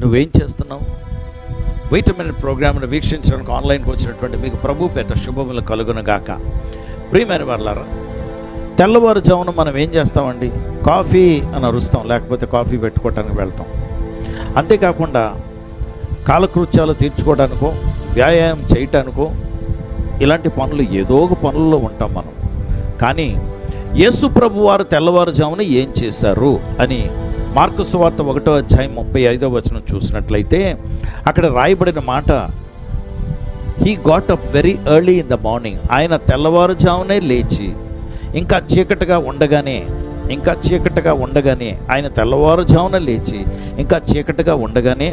నువ్వేం చేస్తున్నావు? వైటమిన్ ప్రోగ్రామ్ను వీక్షించడానికి ఆన్లైన్కి వచ్చినటువంటి మీకు ప్రభు పేట శుభములు కలుగునగాక. ప్రియమైన వాళ్ళారా తెల్లవారుజామున మనం ఏం చేస్తామండి? కాఫీ అని అరుస్తాం లేకపోతే కాఫీ పెట్టుకోవటానికి వెళ్తాం. అంతేకాకుండా కాలకృత్యాలు తీర్చుకోవడానికో వ్యాయామం చేయటానికో ఇలాంటి పనులు ఏదో ఒక పనుల్లో ఉంటాం మనం. కానీ యేసు ప్రభు వారు తెల్లవారుజామున ఏం చేశారు అని మార్కు సువార్త ఒకటో అధ్యాయం ముప్పై ఐదో వచనం చూసినట్లయితే అక్కడ రాయబడిన మాట he got up very early in the morning ఆయన తెల్లవారుజామునే లేచి ఇంకా చీకటిగా ఉండగానే ఇంకా చీకటిగా ఉండగానే ఆయన తెల్లవారుజామున లేచి ఇంకా చీకటిగా ఉండగానే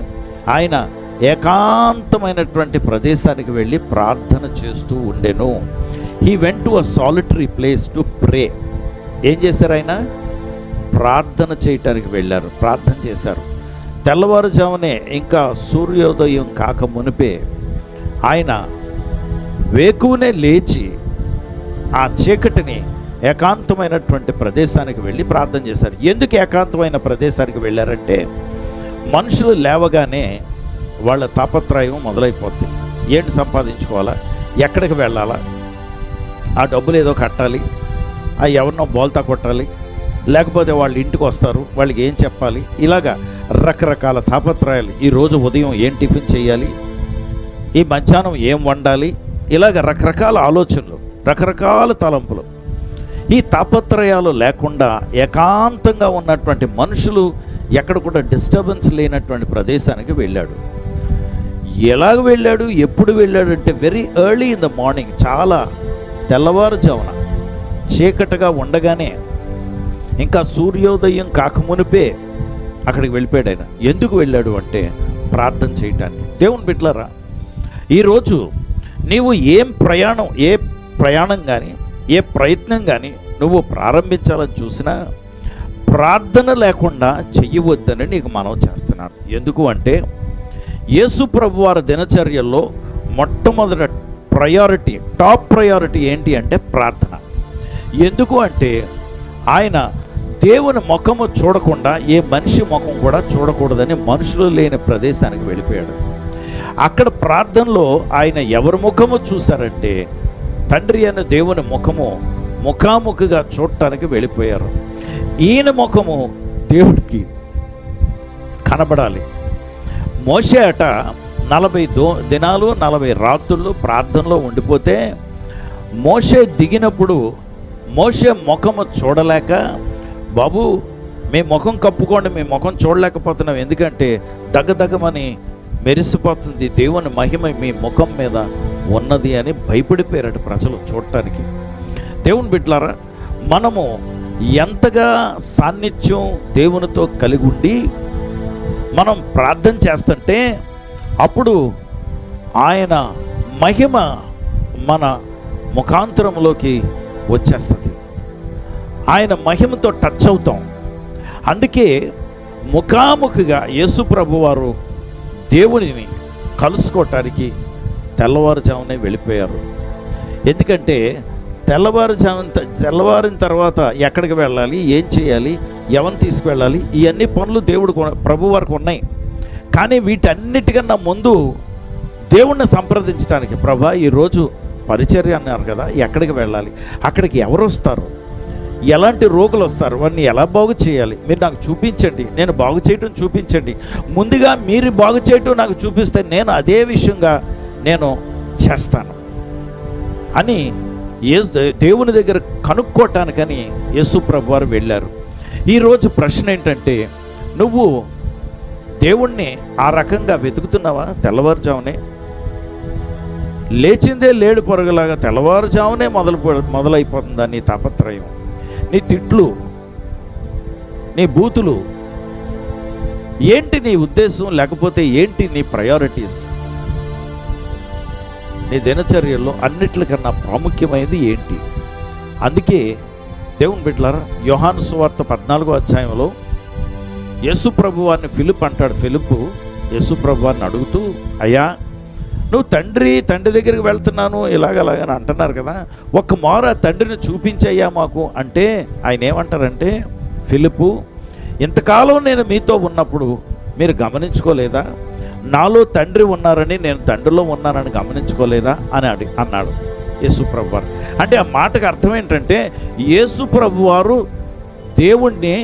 ఆయన ఏకాంతమైనటువంటి ప్రదేశానికి వెళ్ళి ప్రార్థన చేస్తూ ఉండెను. He went to a solitary place to pray ఏం చేశారు ఆయన? ప్రార్థన చేయటానికి వెళ్ళారు ప్రార్థన చేశారు. తెల్లవారుజామునే ఇంకా సూర్యోదయం కాక మునిపే ఆయన వేకువనే లేచి ఆ చీకటిని ఏకాంతమైనటువంటి ప్రదేశానికి వెళ్ళి ప్రార్థన చేశారు. ఎందుకు ఏకాంతమైన ప్రదేశానికి వెళ్ళారంటే మనుషులు లేవగానే వాళ్ళ తాపత్రయం మొదలైపోద్ది. ఏంటి సంపాదించుకోవాలా? ఎక్కడికి వెళ్ళాలా? ఆ డబ్బులు ఏదో కట్టాలి. ఆ ఎవరినో బోల్తా కొట్టాలి. లేకపోతే వాళ్ళ ఇంటికి వస్తారు వాళ్ళకి ఏం చెప్పాలి? ఇలాగా రకరకాల తాపత్రయాలు. ఈరోజు ఉదయం ఏం టిఫిన్ చేయాలి? ఈ మధ్యాహ్నం ఏం వండాలి? ఇలాగ రకరకాల ఆలోచనలు రకరకాల తలంపులు. ఈ తాపత్రయాలు లేకుండా ఏకాంతంగా ఉన్నటువంటి మనుషులు ఎక్కడ కూడా డిస్టర్బెన్స్ లేనటువంటి ప్రదేశానికి వెళ్ళాడు. ఎలాగ వెళ్ళాడు? ఎప్పుడు వెళ్ళాడు? అంటే very early in the morning చాలా తెల్లవారుజామున. చీకటిగా ఉండగానే ఇంకా సూర్యోదయం కాకమునిపే అక్కడికి వెళ్ళిపోయాడు ఆయన. ఎందుకు వెళ్ళాడు అంటే ప్రార్థన చేయటానికి. దేవుని బిడ్డలారా ఈరోజు నీవు ఏం ప్రయాణం ఏ ప్రయాణం కానీ ఏ ప్రయత్నం కానీ నువ్వు ప్రారంభించాలని చూసినా ప్రార్థన లేకుండా చెయ్యవద్దని నీకు మనం చేస్తున్నాను. ఎందుకు అంటే యేసు ప్రభు వారి దినచర్యల్లో మొట్టమొదటి ప్రయారిటీ టాప్ ప్రయారిటీ ఏంటి అంటే ప్రార్థన. ఎందుకు అంటే ఆయన దేవుని ముఖము చూడకుండా ఏ మనిషి ముఖం కూడా చూడకూడదని మనుషులు లేని ప్రదేశానికి వెళ్ళిపోయాడు. అక్కడ ప్రార్థనలో ఆయన ఎవరి ముఖము చూశారంటే తండ్రి అయిన దేవుని ముఖము ముఖాముఖిగా చూడటానికి వెళ్ళిపోయారు. ఈయన ముఖము దేవుడికి కనబడాలి. మోసే అట నలభై దో దినాలు నలభై రాత్రులు ప్రార్థనలో ఉండిపోతే మోసే దిగినప్పుడు మోసే ముఖము చూడలేక బాబు మీ ముఖం కప్పుకోండి మీ ముఖం చూడలేకపోతున్నాం. ఎందుకంటే దగ్గదగమని మెరిసిపోతుంది. దేవుని మహిమ మీ ముఖం మీద ఉన్నది అని భయపడిపోయారట ప్రజలు చూడటానికి. దేవుని బిడ్లారా మనము ఎంతగా సాన్నిధ్యం దేవునితో కలిగి ఉండి మనం ప్రార్థన చేస్తుంటే అప్పుడు ఆయన మహిమ మన ముఖాంతరంలోకి వచ్చేస్తుంది. ఆయన మహిమతో టచ్ అవుతాం. అందుకే ముఖాముఖిగా యేసు ప్రభు వారు దేవునిని కలుసుకోవటానికి తెల్లవారుజామునే వెళ్ళిపోయారు. ఎందుకంటే తెల్లవారుజాము తెల్లవారిన తర్వాత ఎక్కడికి వెళ్ళాలి ఏం చేయాలి ఎవరిని తీసుకువెళ్ళాలి ఇవన్నీ పనులు దేవుడు ప్రభు వారికి ఉన్నాయి. కానీ వీటన్నిటికన్నా ముందు దేవుణ్ణి సంప్రదించడానికి ప్రభా ఈరోజు పరిచర్య అన్నారు కదా ఎక్కడికి వెళ్ళాలి అక్కడికి ఎవరు వస్తారు? ఎలాంటి రోగులు వస్తారు? వాడిని ఎలా బాగు చేయాలి? మీరు నాకు చూపించండి. నేను బాగు చేయటం చూపించండి. ముందుగా మీరు బాగు చేయటం నాకు చూపిస్తే నేను అదే విషయంగా నేను చేస్తాను అని ఏ దేవుని దగ్గర కనుక్కోవటానికని యేసు ప్రభు వారు వెళ్ళారు. ఈరోజు ప్రశ్న ఏంటంటే నువ్వు దేవుణ్ణి ఆ రకంగా వెతుకుతున్నావా? తెల్లవారుజామునే? లేచిందే లేడు పొరగలాగా తెల్లవారుజామునే మొదలు మొదలైపోతుంది నీ తాపత్రయం? నీ తిట్లు నీ బూతులు ఏంటి నీ ఉద్దేశం లేకపోతే ఏంటి నీ ప్రయారిటీస్ నీ దినచర్యల్లో అన్నిట్లకన్నా ప్రాముఖ్యమైనది ఏంటి? అందుకే దేవుని బిడ్డలారా యోహాను సువార్త పద్నాలుగో అధ్యాయంలో యేసు ప్రభువాన్ని ఫిలిప్ అంటాడు. ఫిలిప్ యేసు ప్రభువాన్ని అడుగుతూ అయ్యా నువ్వు తండ్రి తండ్రి దగ్గరికి వెళ్తున్నాను ఇలాగలాగని అంటున్నారు కదా. ఒక్క మారు ఆ తండ్రిని చూపించయ్యా మాకు అంటే ఆయన ఏమంటారంటే ఫిలిపు ఇంతకాలం నేను మీతో ఉన్నప్పుడు మీరు గమనించుకోలేదా? నాలో తండ్రి ఉన్నారని నేను తండ్రిలో ఉన్నానని గమనించుకోలేదా? అని అడి అన్నాడు యేసుప్రభు వారు అంటే ఆ మాటకు అర్థం ఏంటంటే యేసుప్రభు వారు దేవుణ్ణి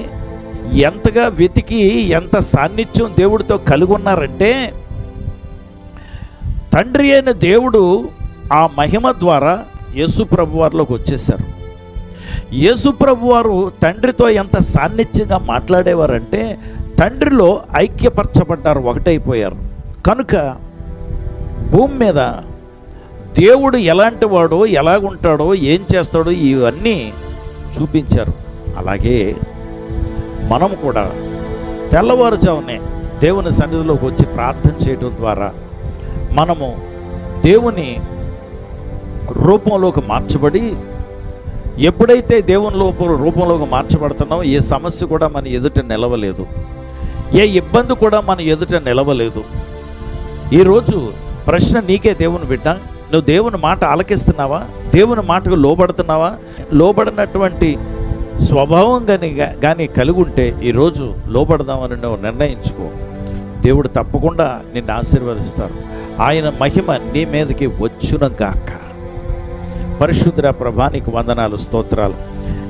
ఎంతగా వెతికి ఎంత సాన్నిధ్యం దేవుడితో కలిగి ఉన్నారంటే తండ్రి అయిన దేవుడు ఆ మహిమ ద్వారా యేసు ప్రభువారిలోకి వచ్చేసారు యేసు ప్రభువారు తండ్రితో ఎంత సాన్నిధ్యంగా మాట్లాడేవారంటే తండ్రిలో ఐక్యపరచబడ్డారు ఒకటైపోయారు. కనుక భూమి మీద దేవుడు ఎలాంటి వాడో ఎలాగుంటాడో ఏం చేస్తాడో ఇవన్నీ చూపించారు. అలాగే మనం కూడా తెల్లవారుజామునే దేవుని సన్నిధిలోకి వచ్చి ప్రార్థన చేయడం ద్వారా మనము దేవుని రూపంలోకి మార్చబడి ఎప్పుడైతే దేవుని లోపల రూపంలోకి మార్చబడుతున్నామో ఏ సమస్య కూడా మన ఎదుట నిలవలేదు. ఏ ఇబ్బంది కూడా మన ఎదుట నిలవలేదు. ఈరోజు ప్రశ్న నీకే దేవుని బిడ్డ నువ్వు దేవుని మాట ఆలకిస్తున్నావా? దేవుని మాటకు లోబడుతున్నావా? లోబడినటువంటి స్వభావం కానీ కానీ కలిగి ఉంటే ఈరోజు లోబడదామని నువ్వు నిర్ణయించుకో. దేవుడు తప్పకుండా నిన్ను ఆశీర్వదిస్తారు. ఆయన మహిమ నీ మీదకి వచ్చునగాక. పరిశుద్ధ ప్రభానికి వందనాలు స్తోత్రాలు.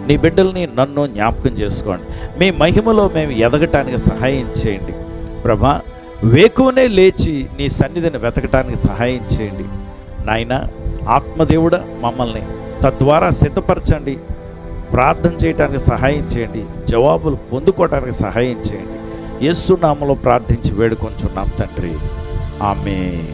నీ బిడ్డల్ని నన్ను జ్ఞాపకం చేసుకోండి. మీ మహిమలో మేము ఎదగటానికి సహాయం చేయండి. ప్రభా వేకువనే లేచి నీ సన్నిధిని వెతకటానికి సహాయం చేయండి. నాయన ఆత్మదేవుడ మమ్మల్ని తద్వారా సిద్ధపరచండి. ప్రార్థన చేయడానికి సహాయం చేయండి. జవాబులు పొందుకోవడానికి సహాయం చేయండి. యేసునామలో ప్రార్థించి వేడుకొంచున్నాం తండ్రి. ఆమె